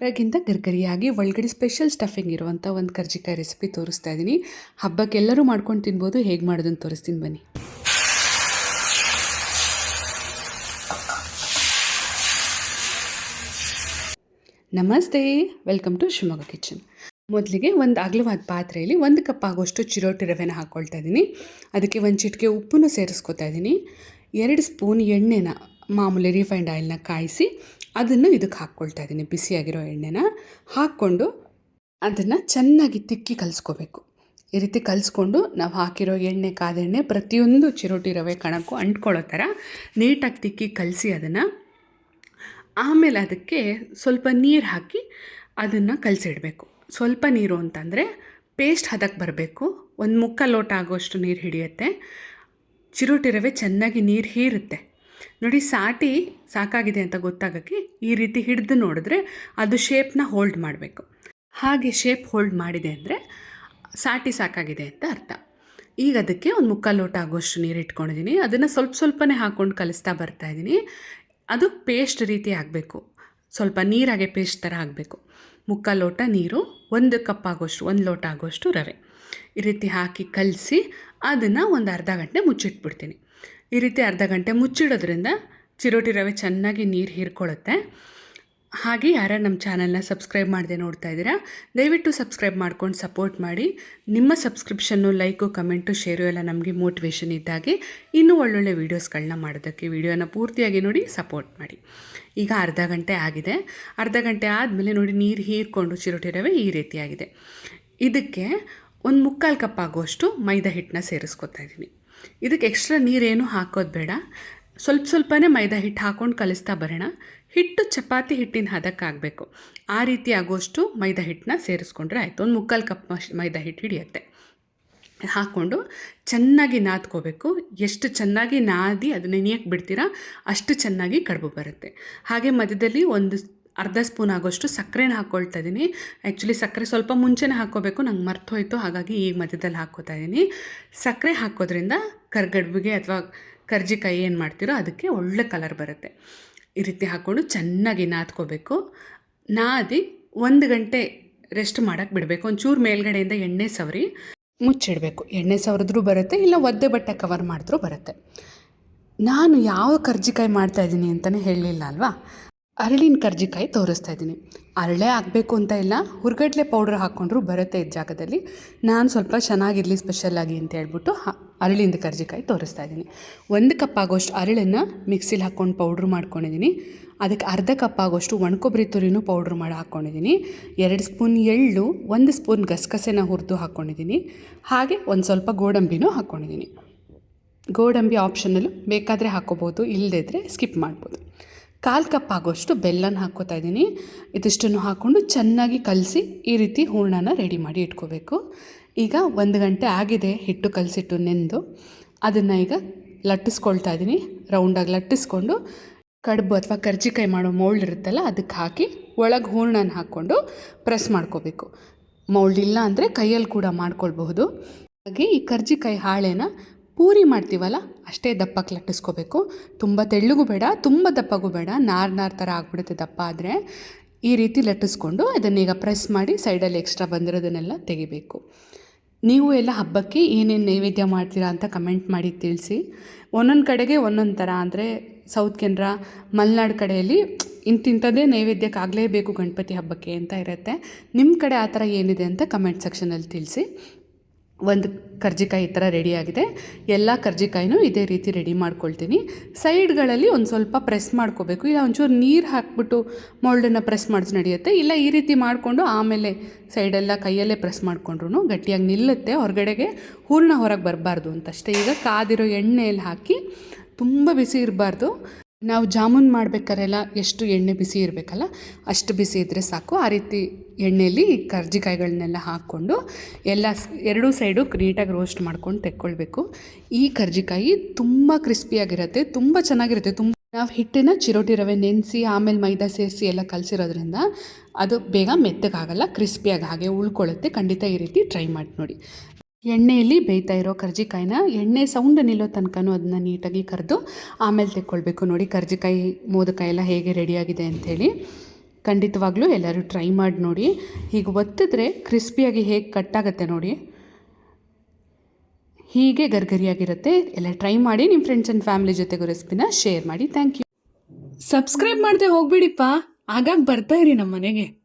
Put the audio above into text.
ಹೊರಗಿಂತ ಗರ್ಗರಿಯಾಗಿ ಒಳಗಡೆ special stuffing ಇರುವಂಥ ಒಂದು ಕರ್ಜಿಕಾಯಿ ರೆಸಿಪಿ ತೋರಿಸ್ತಾ ಇದ್ದೀನಿ ಹಬ್ಬಕ್ಕೆ ಎಲ್ಲರೂ ಮಾಡ್ಕೊಂಡು ತಿನ್ಬೋದು, ಹೇಗೆ ಮಾಡೋದನ್ನು ತೋರಿಸ್ತೀನಿ ಬನ್ನಿ. ನಮಸ್ತೆ ವೆಲ್ಕಮ್ ಟು ಶಿವಮೊಗ್ಗ ಕಿಚನ್ ಮೊದಲಿಗೆ ಒಂದು ಅಗಲವಾದ ಪಾತ್ರೆಯಲ್ಲಿ ಒಂದು ಕಪ್ ಆಗೋಷ್ಟು ಚಿರೋಟಿ ರವೆನ ಹಾಕ್ಕೊಳ್ತಾ ಇದ್ದೀನಿ ಅದಕ್ಕೆ ಒಂದು ಚಿಟಿಕೆ ಉಪ್ಪನ್ನು ಸೇರಿಸ್ಕೊತಾ ಇದ್ದೀನಿ ಎರಡು ಸ್ಪೂನ್ ಎಣ್ಣೆನ ಮಾಮೂಲಿ ರಿಫೈಂಡ್ ಆಯಿಲ್ನ ಕಾಯಿಸಿ ಅದನ್ನು ಇದಕ್ಕೆ ಹಾಕ್ಕೊಳ್ತಾ ಇದ್ದೀನಿ. ಬಿಸಿಯಾಗಿರೋ ಎಣ್ಣೆನ ಹಾಕ್ಕೊಂಡು ಅದನ್ನು ಚೆನ್ನಾಗಿ ತಿಕ್ಕಿ ಕಲಿಸ್ಕೋಬೇಕು. ಈ ರೀತಿ ಕಲಿಸ್ಕೊಂಡು ನಾವು ಹಾಕಿರೋ ಎಣ್ಣೆ ಕಾದೆಣ್ಣೆ ಪ್ರತಿಯೊಂದು ಚಿರೋಟಿ ರವೆ, ಕಣಕ್ಕೂ ಅಂಟ್ಕೊಳ್ಳೋ ಥರ ನೀಟಾಗಿ ತಿಕ್ಕಿ ಕಲಸಿ ಅದನ್ನು. ಆಮೇಲೆ ಅದಕ್ಕೆ ಸ್ವಲ್ಪ ನೀರು ಹಾಕಿ ಅದನ್ನು ಕಲಸಿಡಬೇಕು. ಸ್ವಲ್ಪ ನೀರು ಅಂತಂದರೆ ಪೇಸ್ಟ್ ಹದಕ್ಕೆ ಬರಬೇಕು. ಒಂದು ಮುಕ್ಕ ಲೋಟ ಆಗೋಷ್ಟು ನೀರು ಹಿಡಿಯುತ್ತೆ. ಚಿರೋಟಿ ರವೆ ಚೆನ್ನಾಗಿ ನೀರು ಹೀರುತ್ತೆ. ನೋಡಿ, ಸಾಟಿ ಸಾಕಾಗಿದೆ ಅಂತ ಗೊತ್ತಾಗೋಕ್ಕೆ ಈ ರೀತಿ ಹಿಡಿದು ನೋಡಿದ್ರೆ ಅದು ಶೇಪ್ನ ಹೋಲ್ಡ್ ಮಾಡಬೇಕು. ಹಾಗೆ ಶೇಪ್ ಹೋಲ್ಡ್ ಮಾಡಿದೆ ಅಂದರೆ ಸಾಟಿ ಸಾಕಾಗಿದೆ ಅಂತ ಅರ್ಥ. ಈಗ ಅದಕ್ಕೆ ಒಂದು ಮುಕ್ಕಾಲು ಲೋಟ ಆಗೋಷ್ಟು ನೀರು ಇಟ್ಕೊಂಡಿದ್ದೀನಿ. ಅದನ್ನು ಸ್ವಲ್ಪ ಸ್ವಲ್ಪನೇ ಹಾಕ್ಕೊಂಡು ಕಲಿಸ್ತಾ ಬರ್ತಾಯಿದ್ದೀನಿ ಅದು ಪೇಸ್ಟ್ ರೀತಿ ಆಗಬೇಕು. ಸ್ವಲ್ಪ ನೀರಾಗೆ ಪೇಸ್ಟ್ ಥರ ಆಗಬೇಕು. ಮುಕ್ಕಾಲು ಲೋಟ ನೀರು ಒಂದು ಕಪ್ ಆಗೋಷ್ಟು, ಒಂದು ಲೋಟ ಆಗೋಷ್ಟು ರವೆ. ಈ ರೀತಿ ಹಾಕಿ ಕಲಸಿ ಅದನ್ನು ಒಂದು ಅರ್ಧ ಗಂಟೆ ಮುಚ್ಚಿಟ್ಬಿಡ್ತೀನಿ. ಈ ರೀತಿ ಅರ್ಧ ಗಂಟೆ ಮುಚ್ಚಿಡೋದ್ರಿಂದ ಚಿರೋಟಿ ರವೆ ಚೆನ್ನಾಗಿ ನೀರು ಹೀರ್ಕೊಳ್ಳುತ್ತೆ. ಹಾಗೆ ಯಾರು ನಮ್ಮ ಚಾನಲ್ನ ಸಬ್ಸ್ಕ್ರೈಬ್ ಮಾಡದೆ ನೋಡ್ತಾ ಇದ್ದೀರಾ, ದಯವಿಟ್ಟು ಸಬ್ಸ್ಕ್ರೈಬ್ ಮಾಡ್ಕೊಂಡು ಸಪೋರ್ಟ್ ಮಾಡಿ. ನಿಮ್ಮ ಸಬ್ಸ್ಕ್ರಿಪ್ಷನ್ನು, ಲೈಕು, ಕಮೆಂಟು, ಶೇರು ಎಲ್ಲ ನಮಗೆ ಮೋಟಿವೇಶನ್ ಇದ್ದಾಗೆ ಇನ್ನೂ ಒಳ್ಳೊಳ್ಳೆ ವೀಡಿಯೋಸ್ಗಳನ್ನ ಮಾಡೋದಕ್ಕೆ ವೀಡಿಯೋನ ಪೂರ್ತಿಯಾಗಿ ನೋಡಿ ಸಪೋರ್ಟ್ ಮಾಡಿ. ಈಗ ಅರ್ಧ ಗಂಟೆ ಆಗಿದೆ. ಅರ್ಧ ಗಂಟೆ ಆದಮೇಲೆ ನೋಡಿ ನೀರು ಹೀರ್ಕೊಂಡು ಚಿರೋಟಿ ರವೆ ಈ ರೀತಿಯಾಗಿದೆ. ಇದಕ್ಕೆ ಒಂದು ಮುಕ್ಕಾಲು ಕಪ್ ಆಗುವಷ್ಟು ಮೈದಾ ಹಿಟ್ಟನ್ನ ಸೇರಿಸ್ಕೊತಾ ಇದ್ದೀನಿ. ಇದಕ್ಕೆ ಎಕ್ಸ್ಟ್ರಾ ನೀರೇನು ಹಾಕೋದು ಬೇಡ. ಸ್ವಲ್ಪ ಸ್ವಲ್ಪನೇ ಮೈದಾ ಹಿಟ್ಟು ಹಾಕ್ಕೊಂಡು ಕಲಿಸ್ತಾ ಬರೋಣ. ಹಿಟ್ಟು ಚಪಾತಿ ಹಿಟ್ಟಿನ ಹದಕ್ಕಾಗಬೇಕು ಆ ರೀತಿ ಆಗೋಷ್ಟು ಮೈದಾ ಹಿಟ್ಟನ್ನ ಸೇರಿಸ್ಕೊಂಡ್ರೆ ಆಯಿತು. ಒಂದು ಮುಕ್ಕಾಲು ಕಪ್ ಮೈದಾ ಹಿಟ್ಟು ಹಿಡಿಯುತ್ತೆ. ಹಾಕ್ಕೊಂಡು ಚೆನ್ನಾಗಿ ನಾದ್ಕೋಬೇಕು. ಎಷ್ಟು ಚೆನ್ನಾಗಿ ನಾದಿ ಅದು ನೆನೆಯಕ್ಕೆ ಬಿಡ್ತೀರಾ ಅಷ್ಟು ಚೆನ್ನಾಗಿ ಕಡುಬು ಬರುತ್ತೆ. ಹಾಗೆ ಮಧ್ಯದಲ್ಲಿ ಒಂದು ಅರ್ಧ ಸ್ಪೂನ್ ಆಗೋಷ್ಟು ಸಕ್ಕರೆನ ಹಾಕ್ಕೊಳ್ತಾ ಇದ್ದೀನಿ. ಆ್ಯಕ್ಚುಲಿ ಸಕ್ಕರೆ ಸ್ವಲ್ಪ ಮುಂಚೆನೇ ಹಾಕ್ಕೋಬೇಕು ನಂಗೆ ಮರ್ತು ಹೋಯಿತು ಹಾಗಾಗಿ ಈಗ ಮಧ್ಯದಲ್ಲಿ ಹಾಕ್ಕೋತಾ ಇದ್ದೀನಿ. ಸಕ್ಕರೆ ಹಾಕೋದ್ರಿಂದ ಕರ್ಗಡ್ಬಿಗೆ ಅಥವಾ ಕರ್ಜಿಕಾಯಿ ಏನು ಮಾಡ್ತೀರೋ ಅದಕ್ಕೆ ಒಳ್ಳೆ ಕಲರ್ ಬರುತ್ತೆ. ಈ ರೀತಿ ಹಾಕ್ಕೊಂಡು ಚೆನ್ನಾಗಿ ನಾದ್ಕೋಬೇಕು. ನಾದಿ ಒಂದು ಗಂಟೆ ರೆಸ್ಟ್ ಮಾಡೋಕ್ಕೆ ಬಿಡಬೇಕು. ಒಂಚೂರು ಮೇಲ್ಗಡೆಯಿಂದ ಎಣ್ಣೆ ಸವರಿ ಮುಚ್ಚಿಡಬೇಕು. ಎಣ್ಣೆ ಸವರಿದ್ರೂ ಬರುತ್ತೆ, ಇಲ್ಲ ಒದ್ದೆ ಬಟ್ಟೆ ಕವರ್ ಮಾಡಿದ್ರೂ ಬರುತ್ತೆ. ನಾನು ಯಾವ ಕರ್ಜಿಕಾಯಿ ಮಾಡ್ತಾಯಿದ್ದೀನಿ ಅಂತಲೇ ಹೇಳಲಿಲ್ಲ ಅಲ್ವಾ? ಅರಳಿನ ಕರ್ಜಿಕಾಯಿ ತೋರಿಸ್ತಾ ಇದ್ದೀನಿ. ಅರಳೆ ಆಗಬೇಕು ಅಂತ ಇಲ್ಲ, ಹುರ್ಗಡ್ಲೆ ಪೌಡ್ರ್ ಹಾಕ್ಕೊಂಡ್ರು ಬರುತ್ತೆ ಇದ್ದ ಜಾಗದಲ್ಲಿ. ನಾನು ಸ್ವಲ್ಪ ಚೆನ್ನಾಗಿರಲಿ ಸ್ಪೆಷಲಾಗಿ ಅಂತ ಹೇಳ್ಬಿಟ್ಟು ಅರಳಿಂದ ಕರ್ಜಿಕಾಯಿ ತೋರಿಸ್ತಾ ಇದ್ದೀನಿ. ಒಂದು ಕಪ್ ಆಗೋಷ್ಟು ಅರಳನ್ನು ಮಿಕ್ಸಿಲಿ ಹಾಕ್ಕೊಂಡು ಪೌಡ್ರ್ ಮಾಡ್ಕೊಂಡಿದ್ದೀನಿ. ಅದಕ್ಕೆ ಅರ್ಧ ಕಪ್ ಆಗೋಷ್ಟು ಒಣಕೊಬ್ಬರಿ ತುರಿನೂ ಪೌಡ್ರ್ ಮಾಡಿ ಹಾಕ್ಕೊಂಡಿದ್ದೀನಿ ಎರಡು ಸ್ಪೂನ್ ಎಳ್ಳು, ಒಂದು ಸ್ಪೂನ್ ಗಸಗಸೆನ ಹುರಿದು ಹಾಕ್ಕೊಂಡಿದ್ದೀನಿ ಹಾಗೆ ಒಂದು ಸ್ವಲ್ಪ ಗೋಡಂಬಿನೂ ಹಾಕ್ಕೊಂಡಿದ್ದೀನಿ ಗೋಡಂಬಿ ಆಪ್ಷನಲ್ಲೂ ಬೇಕಾದರೆ ಹಾಕ್ಕೋಬೋದು ಇಲ್ಲದಿದ್ದರೆ ಸ್ಕಿಪ್ ಮಾಡ್ಬೋದು. ಕಾಲು ಕಪ್ ಆಗೋಷ್ಟು ಬೆಲ್ಲನ ಹಾಕ್ಕೋತಾ ಇದ್ದೀನಿ. ಇದಿಷ್ಟನ್ನು ಹಾಕ್ಕೊಂಡು ಚೆನ್ನಾಗಿ ಕಲಸಿ ಈ ರೀತಿ ಹೂರ್ಣನ ರೆಡಿ ಮಾಡಿ ಇಟ್ಕೋಬೇಕು. ಈಗ ಒಂದು ಗಂಟೆ ಆಗಿದೆ ಹಿಟ್ಟು ಕಲಸಿಟ್ಟು ನೆಂದು. ಅದನ್ನು ಈಗ ಲಟ್ಟಿಸ್ಕೊಳ್ತಾ ಇದ್ದೀನಿ. ರೌಂಡಾಗಿ ಲಟ್ಟಿಸ್ಕೊಂಡು ಕಡುಬು ಅಥವಾ ಕರ್ಜಿಕಾಯಿ ಮಾಡೋ ಮೌಲ್ಡ್ ಇರುತ್ತಲ್ಲ ಅದಕ್ಕೆ ಹಾಕಿ ಒಳಗೆ ಹೂರ್ಣನ ಹಾಕ್ಕೊಂಡು ಪ್ರೆಸ್ ಮಾಡ್ಕೋಬೇಕು. ಮೌಲ್ಡ್ ಇಲ್ಲ ಅಂದರೆ ಕೈಯಲ್ಲಿ ಕೂಡ ಮಾಡ್ಕೊಳ್ಬಹುದು. ಹಾಗೆ ಈ ಕರ್ಜಿಕಾಯಿ ಹಾಳೆನ ಪೂರಿ ಮಾಡ್ತೀವಲ್ಲ, ಅಷ್ಟೇ ದಪ್ಪಕ್ಕೆ ಲಟ್ಟಿಸ್ಕೋಬೇಕು. ತುಂಬ ತೆಳ್ಳಗೂ ಬೇಡ, ತುಂಬ ದಪ್ಪಗೂ ಬೇಡ, ನಾರ್ ನಾರ್ ಥರ ಆಗ್ಬಿಡುತ್ತೆ ದಪ್ಪ ಆದರೆ ಈ ರೀತಿ ಲಟ್ಟಿಸ್ಕೊಂಡು ಅದನ್ನೀಗ ಪ್ರೆಸ್ ಮಾಡಿ ಸೈಡಲ್ಲಿ ಎಕ್ಸ್ಟ್ರಾ ಬಂದಿರೋದನ್ನೆಲ್ಲ ತೆಗಿಬೇಕು. ನೀವು ಎಲ್ಲ ಹಬ್ಬಕ್ಕೆ ಏನೇನು ನೈವೇದ್ಯ ಮಾಡ್ತೀರಾ ಅಂತ ಕಮೆಂಟ್ ಮಾಡಿ ತಿಳಿಸಿ. ಒಂದೊಂದು ಕಡೆಗೆ ಒಂದೊಂದು ಥರ, ಅಂದರೆ ಸೌತ್ ಕೆನರಾ ಮಲೆನಾಡು ಕಡೆಯಲ್ಲಿ ಇಂತಿಂಥದ್ದೇ ನೈವೇದ್ಯಕ್ಕೆ ಆಗಲೇಬೇಕು ಗಣಪತಿ ಹಬ್ಬಕ್ಕೆ ಅಂತ ಇರುತ್ತೆ. ನಿಮ್ಮ ಕಡೆ ಆ ಥರ ಏನಿದೆ ಅಂತ ಕಮೆಂಟ್ ಸೆಕ್ಷನಲ್ಲಿ ತಿಳಿಸಿ. ಒಂದು ಕರ್ಜಿಕಾಯಿ ಈ ಥರ ರೆಡಿಯಾಗಿದೆ ಎಲ್ಲ ಕರ್ಜಿಕಾಯಿನೂ ಇದೇ ರೀತಿ ರೆಡಿ ಮಾಡ್ಕೊಳ್ತೀನಿ. ಸೈಡ್ಗಳಲ್ಲಿ ಒಂದು ಸ್ವಲ್ಪ ಪ್ರೆಸ್ ಮಾಡ್ಕೋಬೇಕು. ಇಲ್ಲ, ಒಂಚೂರು ನೀರು ಹಾಕ್ಬಿಟ್ಟು ಮೋಲ್ಡನ್ನು ಪ್ರೆಸ್ ಮಾಡಿಸಿ ನಡೆಯುತ್ತೆ. ಇಲ್ಲ, ಈ ರೀತಿ ಮಾಡಿಕೊಂಡು ಆಮೇಲೆ ಸೈಡೆಲ್ಲ ಕೈಯಲ್ಲೇ ಪ್ರೆಸ್ ಮಾಡಿಕೊಂಡ್ರು ಗಟ್ಟಿಯಾಗಿ ನಿಲ್ಲುತ್ತೆ. ಹೊರಗಡೆಗೆ ಹೂರ್ಣ ಹೊರಗೆ ಬರಬಾರ್ದು ಅಂತಷ್ಟೇ. ಈಗ ಕಾದಿರೋ ಎಣ್ಣೆಯಲ್ಲಿ ಹಾಕಿ ತುಂಬ ಬಿಸಿ ಇರಬಾರ್ದು. ನಾವು ಜಾಮೂನ್ ಮಾಡ್ಬೇಕಾರೆಲ್ಲ ಎಷ್ಟು ಎಣ್ಣೆ ಬಿಸಿ ಇರಬೇಕಲ್ಲ ಅಷ್ಟು ಬಿಸಿ ಇದ್ದರೆ ಸಾಕು. ಆ ರೀತಿ ಎಣ್ಣೆಯಲ್ಲಿ ಕರ್ಜಿಕಾಯಿಗಳನ್ನೆಲ್ಲ ಹಾಕ್ಕೊಂಡು ಎಲ್ಲ ಎರಡೂ ಸೈಡು ನೀಟಾಗಿ ರೋಸ್ಟ್ ಮಾಡ್ಕೊಂಡು ತೆಕ್ಕೊಳ್ಬೇಕು. ಈ ಕರ್ಜಿಕಾಯಿ ತುಂಬ ಕ್ರಿಸ್ಪಿಯಾಗಿರುತ್ತೆ ತುಂಬ ಚೆನ್ನಾಗಿರುತ್ತೆ. ತುಂಬ ನಾವು ಹಿಟ್ಟನ್ನು ಚಿರೋಟಿ ರವೆ ನೆನೆಸಿ ಆಮೇಲೆ ಮೈದಾ ಸೇರಿಸಿ ಎಲ್ಲ ಕಲಸಿರೋದ್ರಿಂದ ಅದು ಬೇಗ ಮೆತ್ತಗಾಗಲ್ಲ ಕ್ರಿಸ್ಪಿಯಾಗಿ ಹಾಗೆ ಉಳ್ಕೊಳ್ಳುತ್ತೆ. ಖಂಡಿತ ಈ ರೀತಿ ಟ್ರೈ ಮಾಡಿ ನೋಡಿ ಎಣ್ಣೆಯಲ್ಲಿ ಬೇಯ್ತಾ ಇರೋ ಕರ್ಜಿಕಾಯಿನ ಎಣ್ಣೆ ಸೌಂಡ್ ನಿಲ್ಲೋ ತನಕನೂ ಅದನ್ನ ನೀಟಾಗಿ ಕರೆದು ಆಮೇಲೆ ತೆಕ್ಕೊಳ್ಬೇಕು. ನೋಡಿ ಕರ್ಜಿಕಾಯಿ ಮೋದಕಾಯಿ ಎಲ್ಲ ಹೇಗೆ ರೆಡಿಯಾಗಿದೆ ಅಂಥೇಳಿ. ಖಂಡಿತವಾಗ್ಲೂ ಎಲ್ಲರೂ ಟ್ರೈ ಮಾಡಿ ನೋಡಿ. ಹೀಗೆ ಒತ್ತಿದ್ರೆ ಕ್ರಿಸ್ಪಿಯಾಗಿ ಹೇಗೆ ಕಟ್ಟಾಗತ್ತೆ ನೋಡಿ. ಹೀಗೆ ಗರ್ಗರಿಯಾಗಿರುತ್ತೆ. ಎಲ್ಲ ಟ್ರೈ ಮಾಡಿ ನಿಮ್ಮ ಫ್ರೆಂಡ್ಸ್ ಆ್ಯಂಡ್ ಫ್ಯಾಮಿಲಿ ಜೊತೆಗೂ ರೆಸಿಪಿನ ಶೇರ್ ಮಾಡಿ. ಥ್ಯಾಂಕ್ ಯು ಸಬ್ಸ್ಕ್ರೈಬ್ ಮಾಡದೆ ಹೋಗ್ಬಿಡಿಪ್ಪ. ಆಗಾಗ ಬರ್ತಾ ಇರಿ ನಮ್ಮ ಮನೆಗೆ.